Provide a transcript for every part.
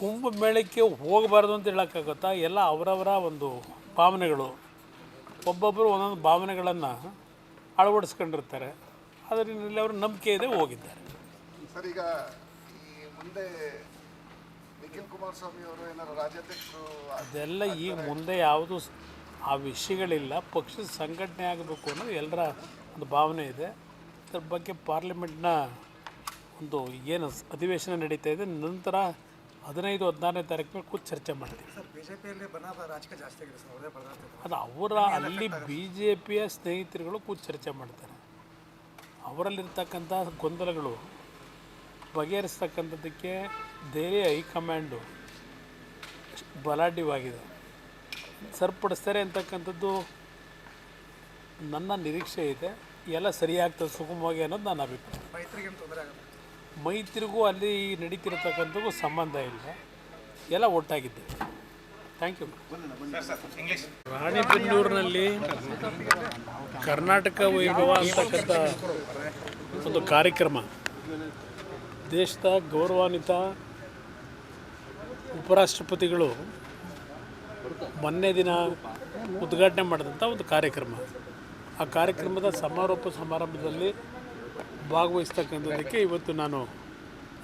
ಕುಂಭಮೇಳಕ್ಕೆ ಹೋಗಬಾರ್ದು ಅಂತ ಹೇಳೋಕ್ಕಾಗುತ್ತಾ? ಎಲ್ಲ ಅವರವರ ಒಂದು ಭಾವನೆಗಳು. ಒಬ್ಬೊಬ್ಬರು ಒಂದೊಂದು ಭಾವನೆಗಳನ್ನು ಅಳವಡಿಸ್ಕೊಂಡಿರ್ತಾರೆ. ಅದರಲ್ಲಿ ಅವರು ನಂಬಿಕೆ ಇದೆ ಹೋಗಿದ್ದಾರೆ. ಸರ್ ಈಗ ಈ ಮುಂದೆ ನಿಖಿಲ್ ಕುಮಾರಸ್ವಾಮಿ ಅವರು ಏನಾದ್ರು ರಾಜ್ಯಾಧ್ಯಕ್ಷರು ಅದೆಲ್ಲ ಈಗ ಮುಂದೆ ಯಾವುದು ಆ ವಿಷಯಗಳಿಲ್ಲ. ಪಕ್ಷದ ಸಂಘಟನೆ ಆಗಬೇಕು ಅನ್ನೋದು ಎಲ್ಲರ ಒಂದು ಭಾವನೆ ಇದೆ. ಅದ್ರ ಬಗ್ಗೆ ಪಾರ್ಲಿಮೆಂಟ್ನ ಒಂದು ಏನು ಅಧಿವೇಶನ ನಡೀತಾ ಇದೆ. ನಂತರ ಹದಿನೈದು ಹದಿನಾರನೇ ತಾರೀಕು ಮೇಲೆ ಕೂತು ಚರ್ಚೆ ಮಾಡ್ತೀವಿ ಅದು ಅವರ ಅಲ್ಲಿ ಬಿ ಜೆ ಪಿಯ ಸ್ನೇಹಿತರುಗಳು ಕೂತು ಚರ್ಚೆ ಮಾಡ್ತಾರೆ. ಅವರಲ್ಲಿರ್ತಕ್ಕಂಥ ಗೊಂದಲಗಳು ಬಗೆಹರಿಸ್ತಕ್ಕಂಥದ್ದಕ್ಕೆ ದೆಹಲಿ ಹೈಕಮಾಂಡು ಬಲಾಢ್ಯವಾಗಿದೆ. ಸರಿಪಡಿಸ್ತಾರೆ ಅಂತಕ್ಕಂಥದ್ದು ನನ್ನ ನಿರೀಕ್ಷೆ ಇದೆ. ಎಲ್ಲ ಸರಿಯಾಗ್ತದೆ ಸುಗಮವಾಗಿ ಅನ್ನೋದು ನನ್ನ ಅಭಿಪ್ರಾಯ. ಮೈತ್ರಿಗೆ ಅಲ್ಲಿ ನಡೀತಿರತಕ್ಕಂಥದ್ದು ಸಂಬಂಧ ಇಲ್ಲ. ಎಲ್ಲ ಒಟ್ಟಾಗಿದ್ದೆ ಥ್ಯಾಂಕ್ ಯು ರಾಣಿಬೆನ್ನೂರಿನಲ್ಲಿ ಕರ್ನಾಟಕ ವೈಭವ ಅಂತಕ್ಕಂಥ ಒಂದು ಕಾರ್ಯಕ್ರಮ. ದೇಶದ ಗೌರವಾನ್ವಿತ ಉಪರಾಷ್ಟ್ರಪತಿಗಳು ಮೊನ್ನೆ ದಿನ ಉದ್ಘಾಟನೆ ಮಾಡಿದಂಥ ಒಂದು ಕಾರ್ಯಕ್ರಮ. ಆ ಕಾರ್ಯಕ್ರಮದ ಸಮಾರೋಪ ಸಮಾರಂಭದಲ್ಲಿ ಭಾಗವಹಿಸ್ತಕ್ಕಂಥದ್ದಕ್ಕೆ ಇವತ್ತು ನಾನು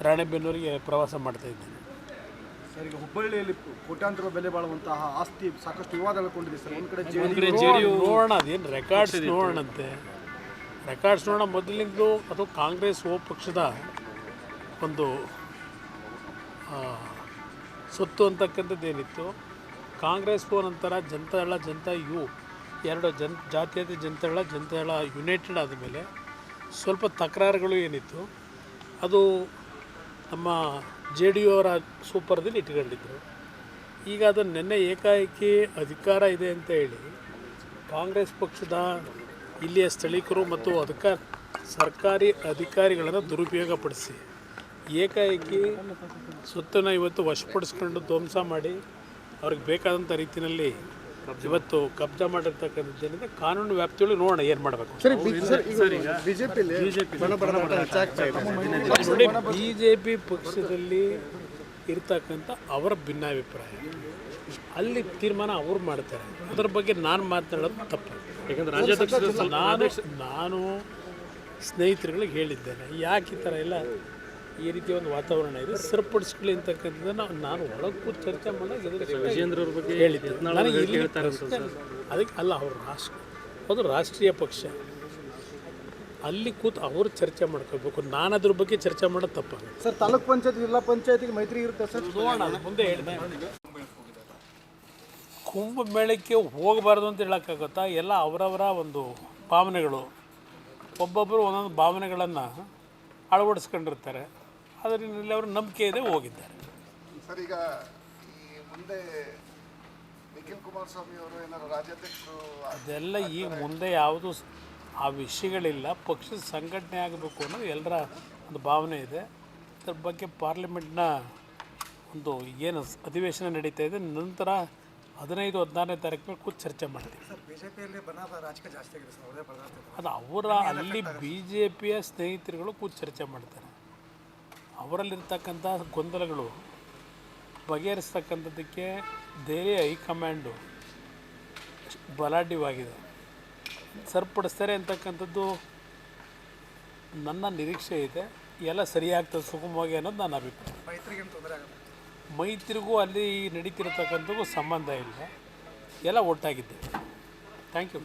ರಾಣೆಬೆನ್ನೂರಿಗೆ ಪ್ರವಾಸ ಮಾಡ್ತಾ ಇದ್ದೇನೆ. ಸರ್ ಈಗ ಹುಬ್ಬಳ್ಳಿಯಲ್ಲಿ ಕೋಟ್ಯಾಂತರ ಬೆಲೆ ಬಾಳುವಂತಹ ಆಸ್ತಿ ಸಾಕಷ್ಟು ವಿವಾದಗಳಿಕೊಂಡಿದೆ ಸರ್. ಒಂದ್ ಕಡೆ ಜೆ ನೋಡೋಣ ಅದೇನು ರೆಕಾರ್ಡ್ಸ್ ನೋಡೋಣಂತೆ. ರೆಕಾರ್ಡ್ಸ್ ನೋಡೋಣ ಮೊದಲಿಂದಲೂ ಅದು ಕಾಂಗ್ರೆಸ್ ಓ ಪಕ್ಷದ ಒಂದು ಸೊತ್ತು ಅಂತಕ್ಕಂಥದ್ದು ಏನಿತ್ತು ಕಾಂಗ್ರೆಸ್ ಓ ನಂತರ ಜನತಾಳ ಜನತಾ ಯು ಎರಡು ಜನ್ ಜಾತೀಯತೆ ಜನತಾಳ ಜನತಾಳ ಯುನೈಟೆಡ್ ಆದಮೇಲೆ ಸ್ವಲ್ಪ ತಕರಾರುಗಳು ಏನಿತ್ತು, ಅದು ನಮ್ಮ ಜೆ ಡಿ ಯು ಅವರ ಸೂಪರ್ದಲ್ಲಿ ಇಟ್ಕೊಂಡಿದ್ರು ಈಗ ಅದು ನೆನ್ನೆ ಏಕಾಏಕಿ ಅಧಿಕಾರ ಇದೆ ಅಂತ ಹೇಳಿ ಕಾಂಗ್ರೆಸ್ ಪಕ್ಷದ ಇಲ್ಲಿಯ ಸ್ಥಳೀಕರು ಮತ್ತು ಅದಕ್ಕೆ ಸರ್ಕಾರಿ ಅಧಿಕಾರಿಗಳನ್ನು ದುರುಪಯೋಗಪಡಿಸಿ ಏಕಾಏಕಿ ಸ್ವತ್ತನ್ನು ಇವತ್ತು ವಶಪಡಿಸ್ಕೊಂಡು ಧ್ವಂಸ ಮಾಡಿ ಅವ್ರಿಗೆ ಬೇಕಾದಂಥ ರೀತಿಯಲ್ಲಿ ಇವತ್ತು ಕಬ್ಜಾ ಮಾಡಿರ್ತಕ್ಕಂಥದ್ದೇನಿದೆ ಕಾನೂನು ವ್ಯಾಪ್ತಿಯಲ್ಲಿ ನೋಡೋಣ ಏನು ಮಾಡಬೇಕು ನೋಡಿ ಬಿ ಜೆ ಪಿ ಪಕ್ಷದಲ್ಲಿ ಇರ್ತಕ್ಕಂಥ ಅವರ ಭಿನ್ನಾಭಿಪ್ರಾಯ. ಅಲ್ಲಿ ತೀರ್ಮಾನ ಅವ್ರು ಮಾಡ್ತಾರೆ. ಅದ್ರ ಬಗ್ಗೆ ನಾನು ಮಾತನಾಡೋದು ತಪ್ಪು. ಯಾಕಂದ್ರೆ ನಾನು ನಾನು ಸ್ನೇಹಿತರುಗಳಿಗೆ ಹೇಳಿದ್ದೇನೆ. ಯಾಕೆ ಈ ಥರ ಎಲ್ಲ ಈ ರೀತಿಯ ಒಂದು ವಾತಾವರಣ ಇದೆ. ಸರಿಪಡಿಸ್ಕೊಳ್ಳಿ ಅಂತಕ್ಕಂಥದ್ದನ್ನು ನಾನು ಒಳಗೆ ಕೂತು ಚರ್ಚೆ ಮಾಡಿದ್ರೆ ಹೇಳಿದ್ದೆ. ಅದಕ್ಕೆ ಅಲ್ಲ ಅವರು ರಾಷ್ಟ್ರ ಅದು ರಾಷ್ಟ್ರೀಯ ಪಕ್ಷ. ಅಲ್ಲಿ ಕೂತು ಅವರು ಚರ್ಚೆ ಮಾಡ್ಕೋಬೇಕು ನಾನು ಅದ್ರ ಬಗ್ಗೆ ಚರ್ಚೆ ಮಾಡೋದು ತಪ್ಪಾಗುತ್ತೆ ಸರ್ ತಾಲೂಕ್ ಪಂಚಾಯತ್ ಜಿಲ್ಲಾ ಪಂಚಾಯತಿಗೆ ಮೈತ್ರಿ ಇರುತ್ತೆ ಸರ್? ನೋಡೋಣ ಮುಂದೆ ಹೇಳಿದೆ ಕುಂಭಮೇಳಕ್ಕೆ ಹೋಗಬಾರ್ದು ಅಂತ ಹೇಳೋಕ್ಕಾಗುತ್ತಾ? ಎಲ್ಲ ಅವರವರ ಒಂದು ಭಾವನೆಗಳು. ಒಬ್ಬೊಬ್ಬರು ಒಂದೊಂದು ಭಾವನೆಗಳನ್ನು ಅಳವಡಿಸ್ಕೊಂಡಿರ್ತಾರೆ. ಅದರಲ್ಲಿ ಅವರು ನಂಬಿಕೆ ಇದೆ ಹೋಗಿದ್ದಾರೆ. ಸರ್ ಈಗ ಈ ಮುಂದೆ ನಿಖಿಲ್ ಕುಮಾರಸ್ವಾಮಿ ಅವರು ಏನಾದ್ರು ರಾಜ್ಯಾಧ್ಯಕ್ಷರು ಅದೆಲ್ಲ ಈಗ ಮುಂದೆ ಯಾವುದು ಸ್- ಆ ವಿಷಯಗಳಿಲ್ಲ. ಪಕ್ಷದ ಸಂಘಟನೆ ಆಗಬೇಕು ಅನ್ನೋದು ಎಲ್ಲರ ಒಂದು ಭಾವನೆ ಇದೆ. ಅದ್ರ ಬಗ್ಗೆ ಪಾರ್ಲಿಮೆಂಟ್ನ ಒಂದು ಏನು ಸ್- ಅಧಿವೇಶನ ನಡೀತಾ ಇದೆ. ನಂತರ ಹದಿನೈದು ಹದಿನಾರನೇ ತಾರೀಕು ಮೇಲೆ ಕೂತು ಚರ್ಚೆ ಮಾಡ್ತೀವಿ. ಅದು ಅವರ ಅಲ್ಲಿ ಬಿ ಜೆ ಪಿಯ ಸ್ನೇಹಿತರುಗಳು ಕೂತು ಚರ್ಚೆ ಮಾಡ್ತಾರೆ. ಅವರಲ್ಲಿರ್ತಕ್ಕಂಥ ಗೊಂದಲಗಳು ಬಗೆಹರಿಸ್ತಕ್ಕಂಥದ್ದಕ್ಕೆ ದೆಹಲಿ ಹೈಕಮಾಂಡು ಬಲಾಢ್ಯವಾಗಿದೆ. ಸರಿಪಡಿಸ್ತಾರೆ ಅಂತಕ್ಕಂಥದ್ದು ನನ್ನ ನಿರೀಕ್ಷೆ ಇದೆ. ಎಲ್ಲ ಸರಿಯಾಗ್ತದೆ ಸುಗಮವಾಗಿ ಅನ್ನೋದು ನನ್ನ ಅಭಿಪ್ರಾಯ. ಮೈತ್ರಿಗೆ ಏನು ತೊಂದರೆ ಆಗುತ್ತೆ? ಮೈತ್ರಿಗೂ ಅಲ್ಲಿ ನಡೀತಿರತಕ್ಕಂಥದ್ದು ಸಂಬಂಧ ಇಲ್ಲ. ಎಲ್ಲ ಒಟ್ಟಾಗಿದ್ದೆ ಥ್ಯಾಂಕ್ ಯು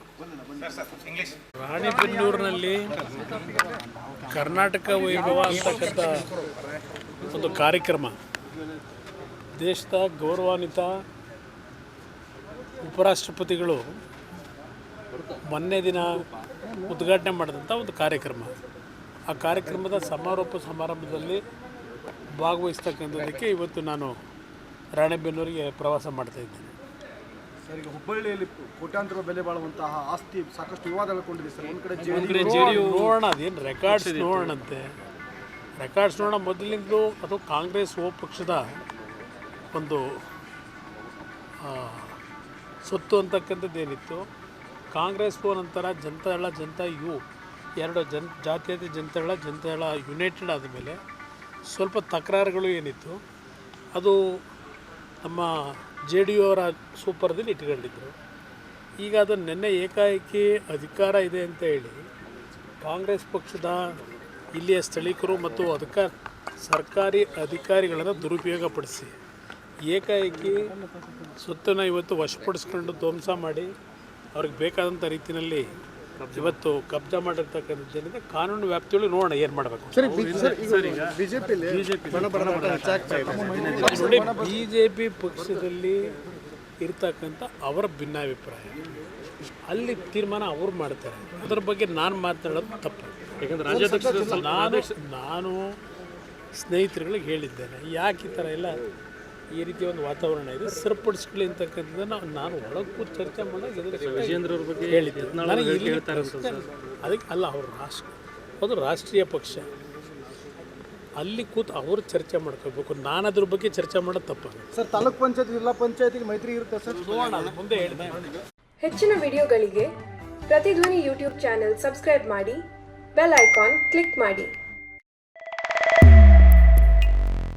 ರಾಣಿಬೆನ್ನೂರಿನಲ್ಲಿ ಕರ್ನಾಟಕ ವೈಭವ ಅಂತಕ್ಕಂಥ ಒಂದು ಕಾರ್ಯಕ್ರಮ. ದೇಶದ ಗೌರವಾನ್ವಿತ ಉಪರಾಷ್ಟ್ರಪತಿಗಳು ಮೊನ್ನೆ ದಿನ ಉದ್ಘಾಟನೆ ಮಾಡಿದಂಥ ಒಂದು ಕಾರ್ಯಕ್ರಮ. ಆ ಕಾರ್ಯಕ್ರಮದ ಸಮಾರೋಪ ಸಮಾರಂಭದಲ್ಲಿ ಭಾಗವಹಿಸ್ತಕ್ಕಂಥದ್ದಕ್ಕೆ ಇವತ್ತು ನಾನು ರಾಣೆಬೆನ್ನೂರಿಗೆ ಪ್ರವಾಸ ಮಾಡ್ತಾ ಇದ್ದೇನೆ. ಸರ್ ಈಗ ಹುಬ್ಬಳ್ಳಿಯಲ್ಲಿ ಕೋಟ್ಯಾಂತರ ಬೆಲೆ ಬಾಳುವಂತಹ ಆಸ್ತಿ ಸಾಕಷ್ಟು ವಿವಾದಗಳಿಕೊಂಡಿದೆ ಸರ್. ಒಂದ್ ಕಡೆ ಜೆ ಒಂದು ಕಡೆ ನೋಡೋಣ. ಅದೇನು ರೆಕಾರ್ಡ್ಸ್ ನೋಡೋಣಂತೆ. ರೆಕಾರ್ಡ್ಸ್ ನೋಡೋಣ ಮೊದಲಿಂದಲೂ ಅದು ಕಾಂಗ್ರೆಸ್ ಓ ಪಕ್ಷದ ಒಂದು ಸೊತ್ತು ಅಂತಕ್ಕಂಥದ್ದು ಏನಿತ್ತು? ಕಾಂಗ್ರೆಸ್ ಓ ನಂತರ ಜನತಾಳ ಜನತಾ ಯು ಎರಡು ಜನ್ ಜಾತೀಯತೆ ಜನತಾಳ ಜನತಾಳ ಯುನೈಟೆಡ್ ಆದಮೇಲೆ ಸ್ವಲ್ಪ ತಕರಾರುಗಳು ಏನಿತ್ತು? ಅದು ನಮ್ಮ ಜೆ ಡಿ ಯು ಅವರ ಸೂಪರ್ದಲ್ಲಿ ಇಟ್ಕೊಂಡಿದ್ರು ಈಗ ಅದು ನಿನ್ನೆ ಏಕಾಏಕಿ ಅಧಿಕಾರ ಇದೆ ಅಂತ ಹೇಳಿ ಕಾಂಗ್ರೆಸ್ ಪಕ್ಷದ ಇಲ್ಲಿಯ ಸ್ಥಳೀಕರು ಮತ್ತು ಅದಕ್ಕೆ ಸರ್ಕಾರಿ ಅಧಿಕಾರಿಗಳನ್ನು ದುರುಪಯೋಗಪಡಿಸಿ ಏಕಾಏಕಿ ಸ್ವತ್ತನ್ನು ಇವತ್ತು ವಶಪಡಿಸ್ಕೊಂಡು ಧ್ವಂಸ ಮಾಡಿ ಅವ್ರಿಗೆ ಬೇಕಾದಂಥ ರೀತಿಯಲ್ಲಿ ಇವತ್ತು ಕಬ್ಜಾ ಮಾಡಿರ್ತಕ್ಕಂಥದ್ದೇನಿದೆ ಕಾನೂನು ವ್ಯಾಪ್ತಿಯಲ್ಲಿ ನೋಡೋಣ ಏನು ಮಾಡಬೇಕು ನೋಡಿ ಬಿ ಜೆ ಪಿ ಪಕ್ಷದಲ್ಲಿ ಇರ್ತಕ್ಕಂಥ ಅವರ ಭಿನ್ನಾಭಿಪ್ರಾಯ. ಅಲ್ಲಿ ತೀರ್ಮಾನ ಅವ್ರು ಮಾಡ್ತಾರೆ. ಅದ್ರ ಬಗ್ಗೆ ನಾನು ಮಾತನಾಡೋದು ತಪ್ಪು. ಯಾಕಂದ್ರೆ ನಾನು ನಾನು ಸ್ನೇಹಿತರುಗಳಿಗೆ ಹೇಳಿದ್ದೇನೆ. ಯಾಕೆ ಈ ಥರ ಎಲ್ಲ ಈ ರೀತಿಯ ಒಂದು ವಾತಾವರಣ ಇದೆ. ಸರಿಪಡಿಸ್ಕೊಳ್ಳಿ ಅಂತಕ್ಕಂಥದ್ದನ್ನು ನಾನು ಒಳಗೂ ಚರ್ಚೆ ಮಾಡಾಗ ವಿಜೇಂದ್ರ ಅವ್ರ ಬಗ್ಗೆ ಹೇಳಿದ್ದೆ. ಅದಕ್ಕೆ ಅಲ್ಲ ಅವರು ರಾಷ್ಟ್ರ ಅದು ರಾಷ್ಟ್ರೀಯ ಪಕ್ಷ. ಅಲ್ಲಿ ಕೂತು ಅವರು ಚರ್ಚೆ ಮಾಡ್ಕೋಬೇಕು ನಾನು ಅದ್ರ ಬಗ್ಗೆ ಚರ್ಚೆ ಮಾಡೋದು ತಪ್ಪಾಗುತ್ತೆ ಸರ್ ತಾಲೂಕ್ ಪಂಚಾಯತ್ ಜಿಲ್ಲಾ ಪಂಚಾಯತಿಗೆ ಮೈತ್ರಿ ಇರುತ್ತೆ ಸರ್? ಮುಂದೆ ಹೇಳಿದೆ ಹೆಚ್ಚಿನ ವಿಡಿಯೋಗಳಿಗೆ ಪ್ರತಿಧ್ವನಿ ಯೂಟ್ಯೂಬ್ ಚಾನೆಲ್ ಸಬ್ಸ್ಕ್ರೈಬ್ ಮಾಡಿ ಬೆಲ್ ಐಕಾನ್ ಕ್ಲಿಕ್ ಮಾಡಿ.